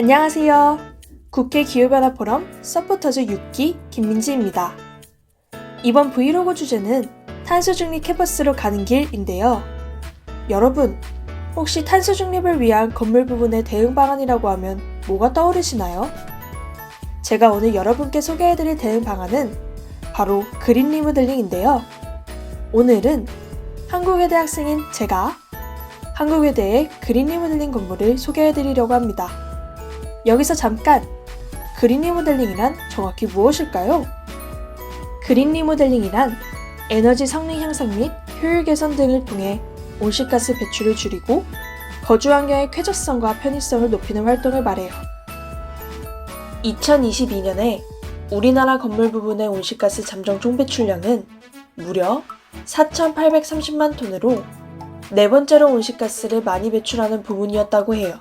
안녕하세요. 국회 기후변화 포럼 서포터즈 6기 김민지입니다. 이번 브이로그 주제는 탄소 중립 캠퍼스로 가는 길인데요. 여러분, 혹시 탄소 중립을 위한 건물 부분의 대응 방안이라고 하면 뭐가 떠오르시나요? 제가 오늘 여러분께 소개해드릴 대응 방안은 바로 그린 리모델링인데요. 오늘은 한국외대 학생인 제가 한국외대의 그린 리모델링 건물을 소개해드리려고 합니다. 여기서 잠깐! 그린 리모델링이란 정확히 무엇일까요? 그린 리모델링이란 에너지 성능 향상 및 효율 개선 등을 통해 온실가스 배출을 줄이고 거주 환경의 쾌적성과 편의성을 높이는 활동을 말해요. 2022년에 우리나라 건물 부분의 온실가스 잠정 총 배출량은 무려 4,830만 톤으로 네 번째로 온실가스를 많이 배출하는 부분이었다고 해요.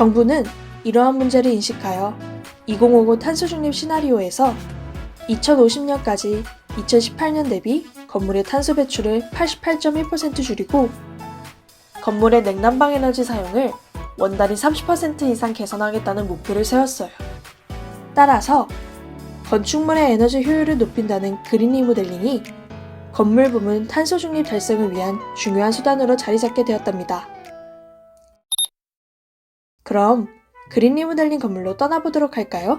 정부는 이러한 문제를 인식하여 2050 탄소 중립 시나리오에서 2050년까지 2018년 대비 건물의 탄소 배출을 88.1% 줄이고 건물의 냉난방 에너지 사용을 원단위 30% 이상 개선하겠다는 목표를 세웠어요. 따라서 건축물의 에너지 효율을 높인다는 그린 리모델링이 건물 부문 탄소 중립 달성을 위한 중요한 수단으로 자리 잡게 되었답니다. 그럼 그린 리모델링 건물로 떠나보도록 할까요?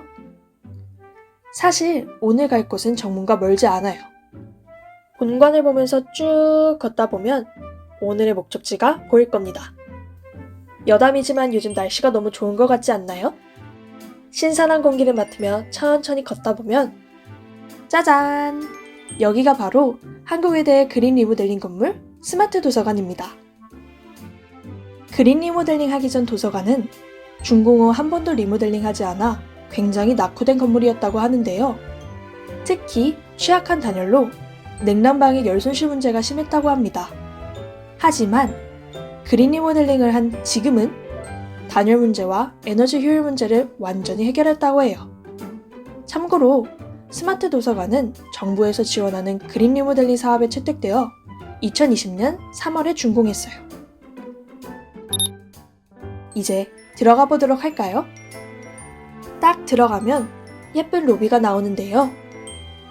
사실 오늘 갈 곳은 정문과 멀지 않아요. 본관을 보면서 쭉 걷다 보면 오늘의 목적지가 보일 겁니다. 여담이지만 요즘 날씨가 너무 좋은 것 같지 않나요? 신선한 공기를 맡으며 천천히 걷다 보면 짜잔! 여기가 바로 한국외대의 그린 리모델링 건물 스마트 도서관입니다. 그린 리모델링 하기 전 도서관은 준공 후 한 번도 리모델링 하지 않아 굉장히 낙후된 건물이었다고 하는데요. 특히 취약한 단열로 냉난방의 열 손실 문제가 심했다고 합니다. 하지만 그린 리모델링을 한 지금은 단열 문제와 에너지 효율 문제를 완전히 해결했다고 해요. 참고로 스마트 도서관은 정부에서 지원하는 그린 리모델링 사업에 채택되어 2020년 3월에 준공했어요. 이제 들어가 보도록 할까요? 딱 들어가면 예쁜 로비가 나오는데요.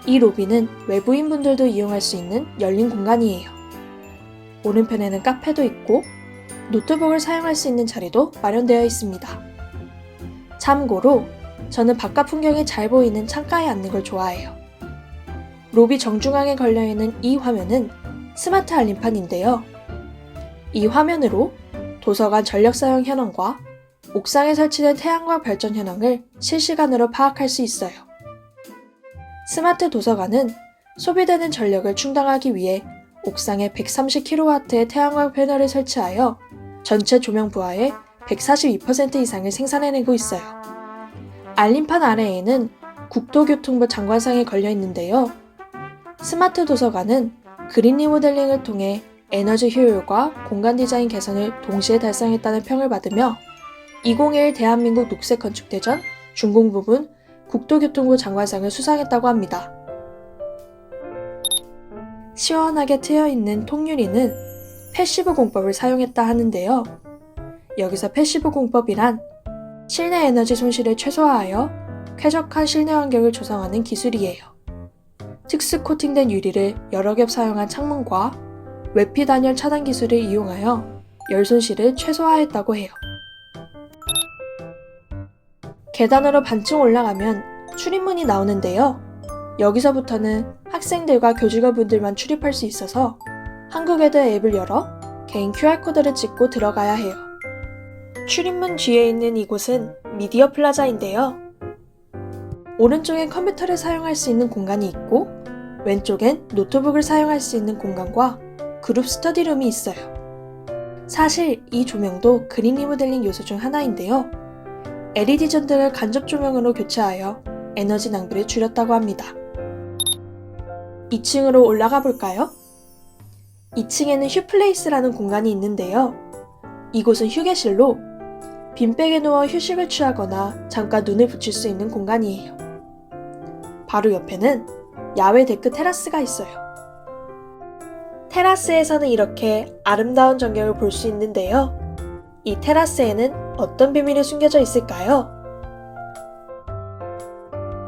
이 로비는 외부인분들도 이용할 수 있는 열린 공간이에요. 오른편에는 카페도 있고 노트북을 사용할 수 있는 자리도 마련되어 있습니다. 참고로 저는 바깥 풍경이 잘 보이는 창가에 앉는 걸 좋아해요. 로비 정중앙에 걸려있는 이 화면은 스마트 알림판인데요. 이 화면으로 도서관 전력 사용 현황과 옥상에 설치된 태양광 발전 현황을 실시간으로 파악할 수 있어요. 스마트 도서관은 소비되는 전력을 충당하기 위해 옥상에 130kW의 태양광 패널을 설치하여 전체 조명 부하의 142% 이상을 생산해내고 있어요. 알림판 아래에는 국토교통부 장관상이 걸려 있는데요. 스마트 도서관은 그린 리모델링을 통해 에너지 효율과 공간 디자인 개선을 동시에 달성했다는 평을 받으며 2021 대한민국 녹색 건축 대전 준공 부분 국토교통부 장관상을 수상했다고 합니다. 시원하게 트여 있는 통유리는 패시브 공법을 사용했다 하는데요. 여기서 패시브 공법이란 실내 에너지 손실을 최소화하여 쾌적한 실내 환경을 조성하는 기술이에요. 특수 코팅된 유리를 여러 겹 사용한 창문과 외피 단열 차단 기술을 이용하여 열 손실을 최소화했다고 해요. 계단으로 반층 올라가면 출입문이 나오는데요. 여기서부터는 학생들과 교직원분들만 출입할 수 있어서 한국외대 앱을 열어 개인 QR코드를 찍고 들어가야 해요. 출입문 뒤에 있는 이곳은 미디어 플라자인데요. 오른쪽엔 컴퓨터를 사용할 수 있는 공간이 있고 왼쪽엔 노트북을 사용할 수 있는 공간과 그룹 스터디룸이 있어요. 사실 이 조명도 그린 리모델링 요소 중 하나인데요. LED 전등을 간접 조명으로 교체하여 에너지 낭비를 줄였다고 합니다. 2층으로 올라가 볼까요? 2층에는 휴플레이스라는 공간이 있는데요. 이곳은 휴게실로 빈백에 누워 휴식을 취하거나 잠깐 눈을 붙일 수 있는 공간이에요. 바로 옆에는 야외 데크 테라스가 있어요. 테라스에서는 이렇게 아름다운 전경을 볼 수 있는데요. 이 테라스에는 어떤 비밀이 숨겨져 있을까요?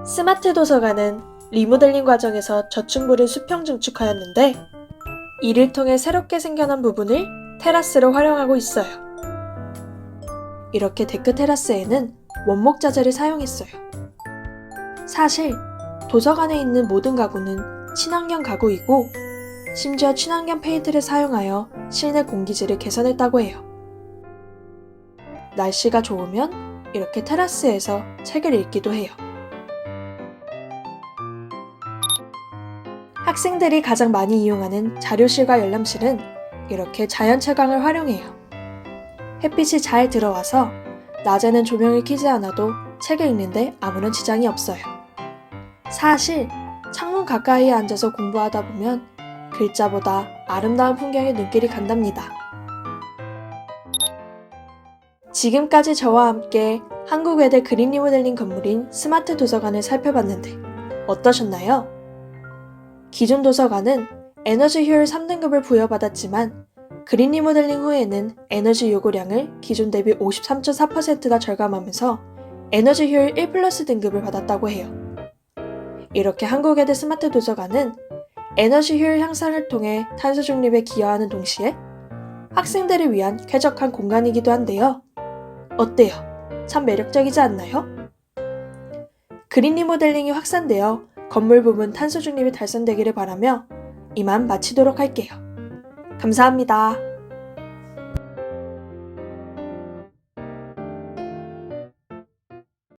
스마트 도서관은 리모델링 과정에서 저층부를 수평 증축하였는데 이를 통해 새롭게 생겨난 부분을 테라스로 활용하고 있어요. 이렇게 데크 테라스에는 원목 자재를 사용했어요. 사실 도서관에 있는 모든 가구는 친환경 가구이고 심지어 친환경 페인트를 사용하여 실내 공기질을 개선했다고 해요. 날씨가 좋으면 이렇게 테라스에서 책을 읽기도 해요. 학생들이 가장 많이 이용하는 자료실과 열람실은 이렇게 자연 채광을 활용해요. 햇빛이 잘 들어와서 낮에는 조명을 켜지 않아도 책을 읽는데 아무런 지장이 없어요. 사실 창문 가까이에 앉아서 공부하다 보면 글자보다 아름다운 풍경에 눈길이 간답니다. 지금까지 저와 함께 한국외대 그린 리모델링 건물인 스마트 도서관을 살펴봤는데 어떠셨나요? 기존 도서관은 에너지 효율 3등급을 부여받았지만 그린 리모델링 후에는 에너지 요구량을 기존 대비 53.4%가 절감하면서 에너지 효율 1 플러스 등급을 받았다고 해요. 이렇게 한국외대 스마트 도서관은 에너지 효율 향상을 통해 탄소 중립에 기여하는 동시에 학생들을 위한 쾌적한 공간이기도 한데요. 어때요? 참 매력적이지 않나요? 그린 리모델링이 확산되어 건물 부분 탄소 중립이 달성되기를 바라며 이만 마치도록 할게요. 감사합니다.